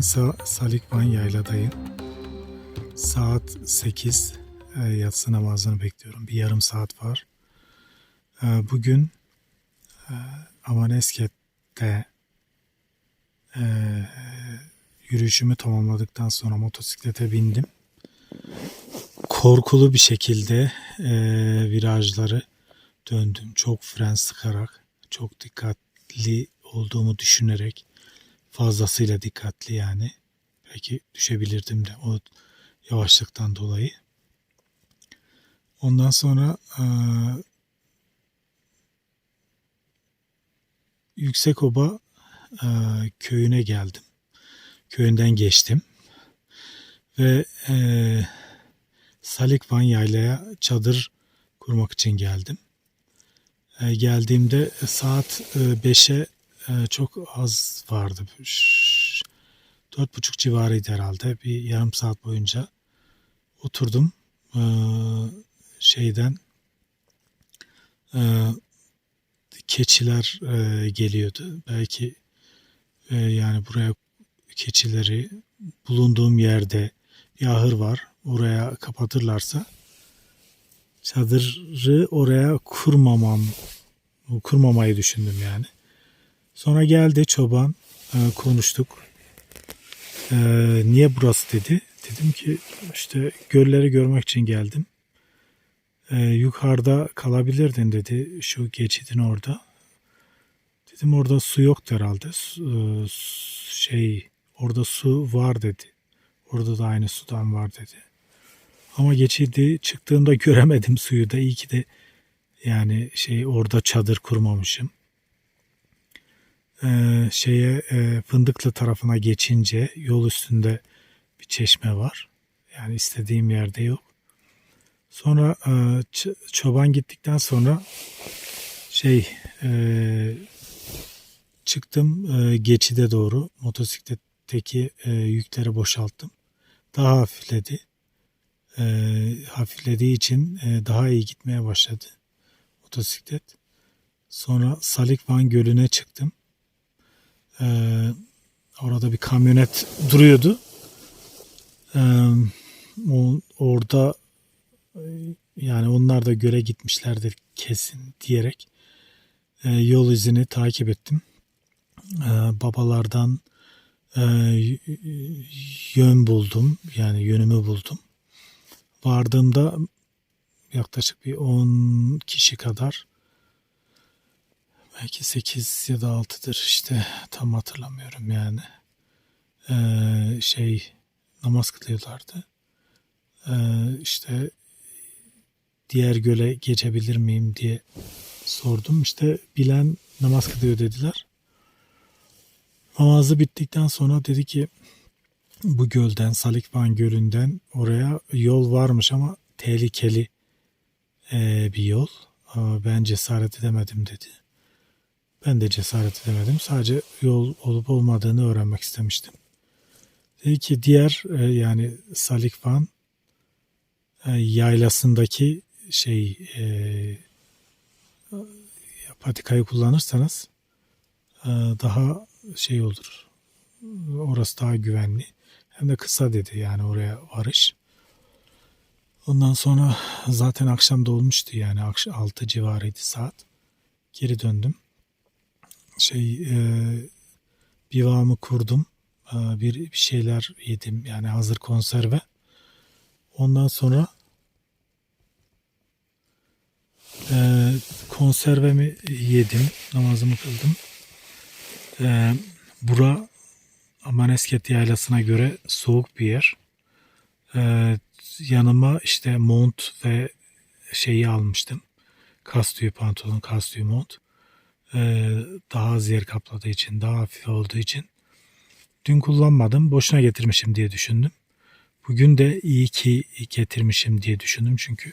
Şu an Sa- Salikvan Yayla'dayım. Saat 8. E, yatsı namazını bekliyorum. Bir yarım saat var. E, bugün e, Amanesket'te e, yürüyüşümü tamamladıktan sonra motosiklete bindim. Korkulu bir şekilde e, virajları döndüm. Çok fren sıkarak, çok dikkatli olduğumu düşünerek fazlasıyla dikkatli yani. Belki düşebilirdim de o yavaşlıktan dolayı. Ondan sonra e, Yüksekoba e, köyüne geldim. Köyünden geçtim. Ve e, Salikvan Yayla'ya çadır kurmak için geldim. E, geldiğimde saat e, 5'e e, çok az vardı. Dört buçuk civarıydı herhalde. Bir yarım saat boyunca oturdum. E, şeyden e, keçiler e, geliyordu. Belki e, yani buraya keçileri bulunduğum yerde bir ahır var. Oraya kapatırlarsa çadırı oraya kurmamam kurmamayı düşündüm yani. Sonra geldi çoban e, konuştuk. E, niye burası dedi. Dedim ki işte gölleri görmek için geldim. E, yukarıda kalabilirdin dedi şu geçidin orada. Dedim orada su yoktu herhalde. E, şey orada su var dedi. Orada da aynı sudan var dedi. Ama geçidi çıktığımda göremedim suyu da. İyi ki de yani şey orada çadır kurmamışım. Ee, şeye e, Fındıklı tarafına geçince yol üstünde bir çeşme var. Yani istediğim yerde yok. Sonra e, çoban gittikten sonra şey e, çıktım e, geçide doğru motosikletteki e, yükleri boşalttım. Daha hafifledi. E, hafiflediği için e, daha iyi gitmeye başladı motosiklet. Sonra Salikvan Gölü'ne çıktım. Ee, orada bir kamyonet duruyordu. Ee, o, orada e, yani onlar da göle gitmişlerdir kesin diyerek e, yol izini takip ettim. Ee, babalardan e, yön buldum. Yani yönümü buldum. Vardığımda yaklaşık bir 10 kişi kadar belki 8 ya da 6'dır işte tam hatırlamıyorum yani Ee, şey namaz kılıyorlardı Ee, işte diğer göle geçebilir miyim diye sordum işte bilen namaz kılıyor dediler namazı bittikten sonra dedi ki bu gölden Salikvan Gölü'nden oraya yol varmış ama tehlikeli ee, bir yol. Aa, Ben cesaret edemedim dedi. Ben de cesaret edemedim. Sadece yol olup olmadığını öğrenmek istemiştim. Dedi ki diğer e, yani Salikvan e, yaylasındaki şey e, patikayı kullanırsanız e, daha şey olur. Orası daha güvenli. Hem de kısa dedi yani oraya varış. Ondan sonra zaten akşam da olmuştu yani akşam 6 civarıydı saat. Geri döndüm. Şey e, bivamı kurdum. E, bir, bir şeyler yedim yani hazır konserve. Ondan sonra e, konservemi yedim. Namazımı kıldım. E, bura Amanesket Yaylası'na göre soğuk bir yer. E, yanıma işte mont ve şeyi almıştım. Kastüyü pantolon, kastüyü mont. Ee, daha az yer kapladığı için, daha hafif olduğu için. Dün kullanmadım, boşuna getirmişim diye düşündüm. Bugün de iyi ki getirmişim diye düşündüm çünkü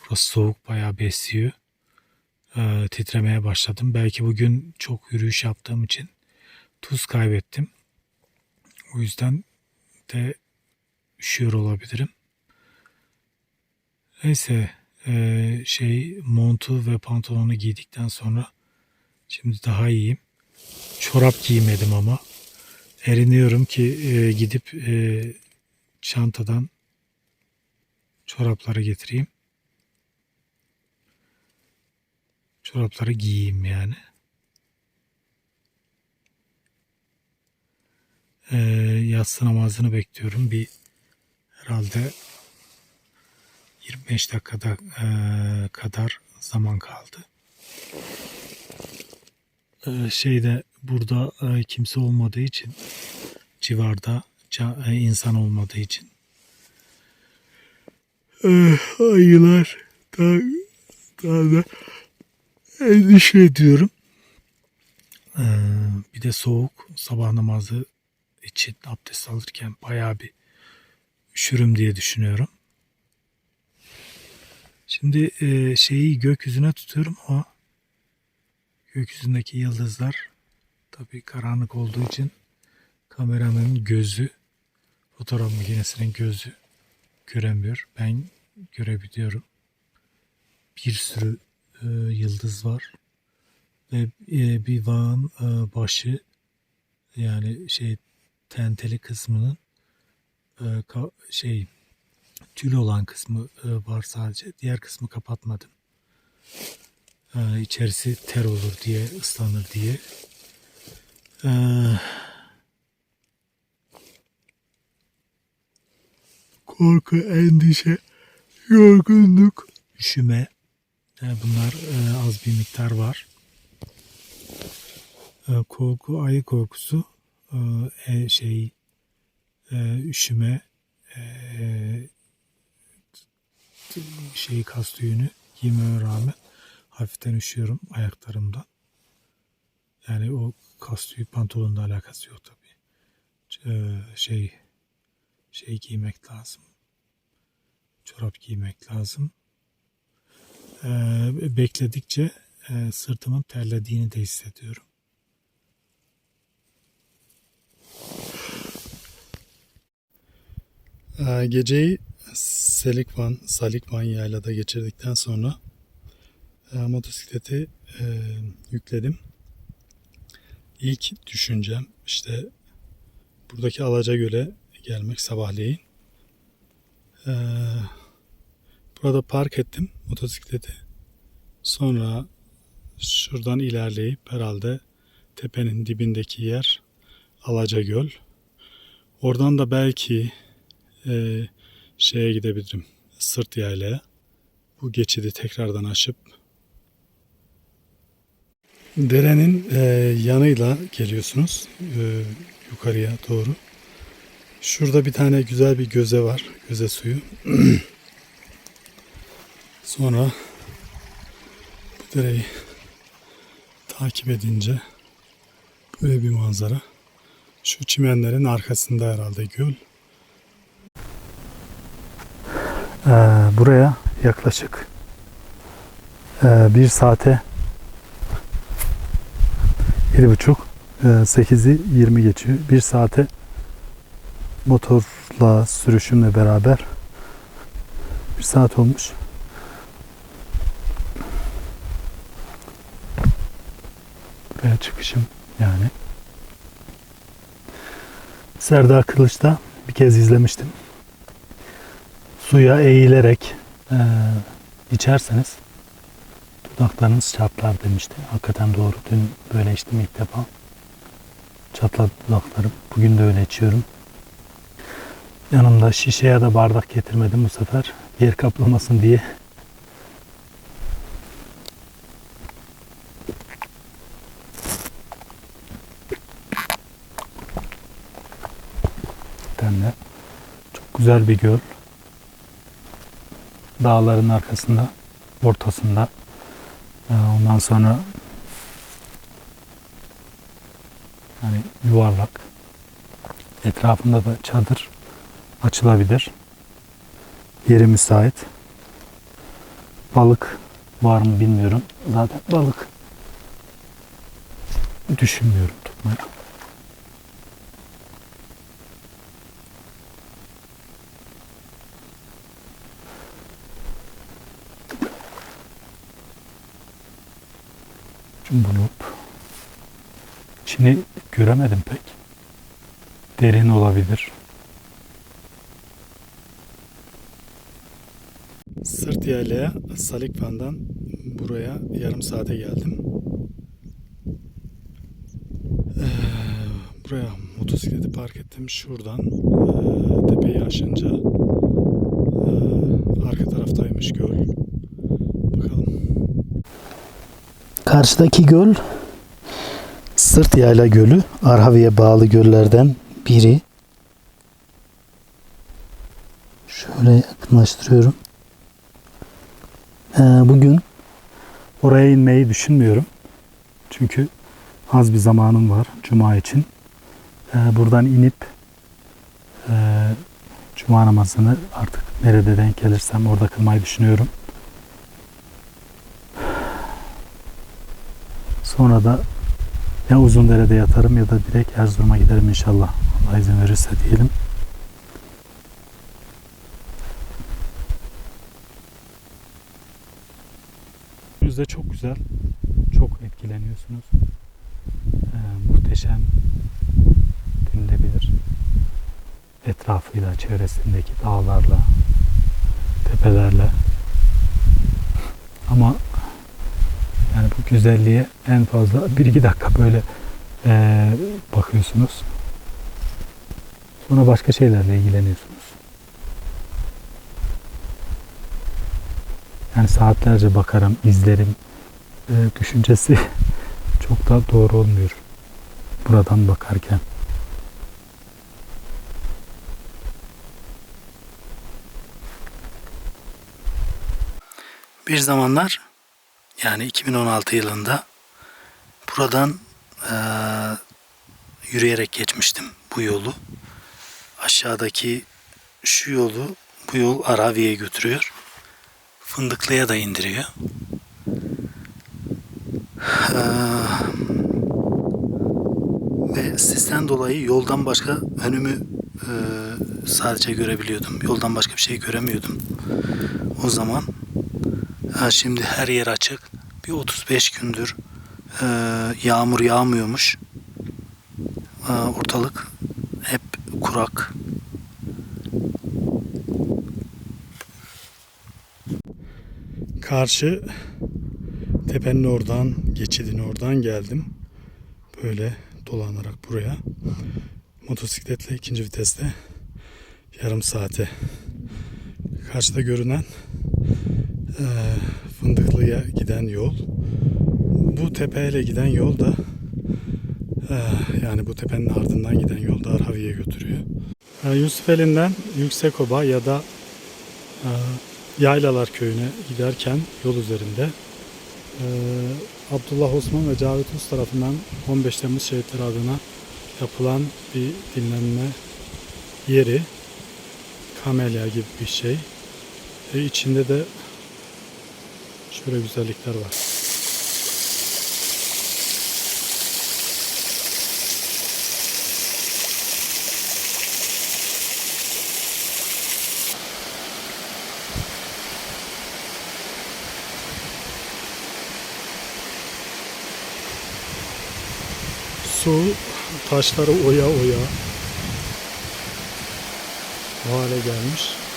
burası soğuk bayağı besliyor. Ee, titremeye başladım. Belki bugün çok yürüyüş yaptığım için tuz kaybettim. O yüzden de üşüyor olabilirim. Neyse eee, şey montu ve pantolonu giydikten sonra şimdi daha iyiyim. Çorap giymedim ama. eriniyorum ki e, gidip e, çantadan çorapları getireyim. Çorapları giyeyim yani. E, yatsı namazını bekliyorum. Bir herhalde 25 dakikada e, kadar zaman kaldı. E, şeyde burada e, kimse olmadığı için civarda e, insan olmadığı için ayılar daha, daha da endişe ediyorum. Bir de soğuk sabah namazı için abdest alırken bayağı bir üşürüm diye düşünüyorum. Şimdi şeyi gökyüzüne tutuyorum ama gökyüzündeki yıldızlar tabii karanlık olduğu için kameranın gözü fotoğraf makinesinin gözü göremiyor. Ben görebiliyorum. Bir sürü e, yıldız var ve e, bir vağın e, başı yani şey tenteli kısmının e, ka- şey tül olan kısmı e, var sadece. Diğer kısmı kapatmadım. E, içerisi ter olur diye, ıslanır diye. E, korku, endişe, yorgunluk, üşüme. E, bunlar e, az bir miktar var. E, korku, ayı korkusu, e, e, şey, e, üşüme, e, şeyi kas tüyünü giymeme rağmen hafiften üşüyorum ayaklarımdan. Yani o kas tüyü pantolonla alakası yok tabii. Ee, şey şey giymek lazım. Çorap giymek lazım. Ee, bekledikçe e, sırtımın terlediğini de hissediyorum. Ee, Geceyi Selikvan, Salikvan yaylada geçirdikten sonra e, motosikleti e, yükledim. İlk düşüncem işte buradaki Alacagöl'e gelmek sabahleyin. Ee, burada park ettim motosikleti. Sonra şuradan ilerleyip herhalde tepenin dibindeki yer Alacagöl. Oradan da belki e, şeye gidebilirim. Sırt yaylaya. Bu geçidi tekrardan aşıp derenin e, yanıyla geliyorsunuz e, yukarıya doğru. Şurada bir tane güzel bir göze var. Göze suyu. Sonra bu dereyi takip edince böyle bir manzara. Şu çimenlerin arkasında herhalde göl. Ee, buraya yaklaşık e, bir saate yedi buçuk e, sekizi yirmi geçiyor. Bir saate motorla sürüşümle beraber bir saat olmuş. Buraya çıkışım yani. Serdar Kılıç'ta bir kez izlemiştim suya eğilerek e, içerseniz dudaklarınız çatlar demişti. Hakikaten doğru. Dün böyle içtim ilk defa. Çatladı dudaklarım. Bugün de öyle içiyorum. Yanımda şişe ya da bardak getirmedim bu sefer. Yer kaplamasın diye. de çok güzel bir göl dağların arkasında, ortasında. Ee, Ondan sonra yani yuvarlak. Etrafında da çadır açılabilir. Yeri müsait. Balık var mı bilmiyorum. Zaten balık düşünmüyorum tutmaya. Bulup içini göremedim pek. derin olabilir. Sırt yaylaya Salikvan'dan buraya yarım saate geldim. Ee, buraya motosikleti park ettim. Şuradan ee, tepeyi aşınca ee, arka taraftaymış göl. Karşıdaki göl Sırt Yayla Gölü. Arhavi'ye bağlı göllerden biri. Şöyle yakınlaştırıyorum. Ee, bugün oraya inmeyi düşünmüyorum. Çünkü az bir zamanım var Cuma için. Ee, buradan inip e, Cuma namazını artık nerede denk gelirsem orada kılmayı düşünüyorum. Sonra da ya Uzundere'de yatarım ya da direkt Erzurum'a giderim inşallah. Allah izin verirse diyelim. Önünüzde çok güzel. Çok etkileniyorsunuz. Ee, muhteşem denilebilir. Etrafıyla, çevresindeki dağlarla, tepelerle. Ama yani bu güzelliğe en fazla 1-2 dakika böyle eee, bakıyorsunuz. Sonra başka şeylerle ilgileniyorsunuz. Yani saatlerce bakarım, izlerim eee, düşüncesi çok da doğru olmuyor. Buradan bakarken. Bir zamanlar yani 2016 yılında buradan eee, yürüyerek geçmiştim bu yolu. Aşağıdaki şu yolu bu yol Aravi'ye götürüyor. Fındıklı'ya da indiriyor. Eee, ve sizden dolayı yoldan başka önümü eee, sadece görebiliyordum. Yoldan başka bir şey göremiyordum. O zaman Şimdi her yer açık. Bir 35 gündür e, yağmur yağmıyormuş. E, ortalık hep kurak. Karşı tepenin oradan, geçidin oradan geldim. Böyle dolanarak buraya. Motosikletle ikinci viteste yarım saate. Karşıda görünen Fındıklı'ya giden yol. Bu tepeyle giden yol da eee, yani bu tepenin ardından giden yol da Arhavi'ye götürüyor. Eee, Yusufeli'nden Yüksekoba ya da eee, Yaylalar Köyü'ne giderken yol üzerinde eee, Abdullah Osman ve Cavit Us tarafından 15 Temmuz şehitleri adına yapılan bir dinlenme yeri. Kamelya gibi bir şey. Ve içinde de şöyle güzellikler var. Su taşları oya oya o hale gelmiş.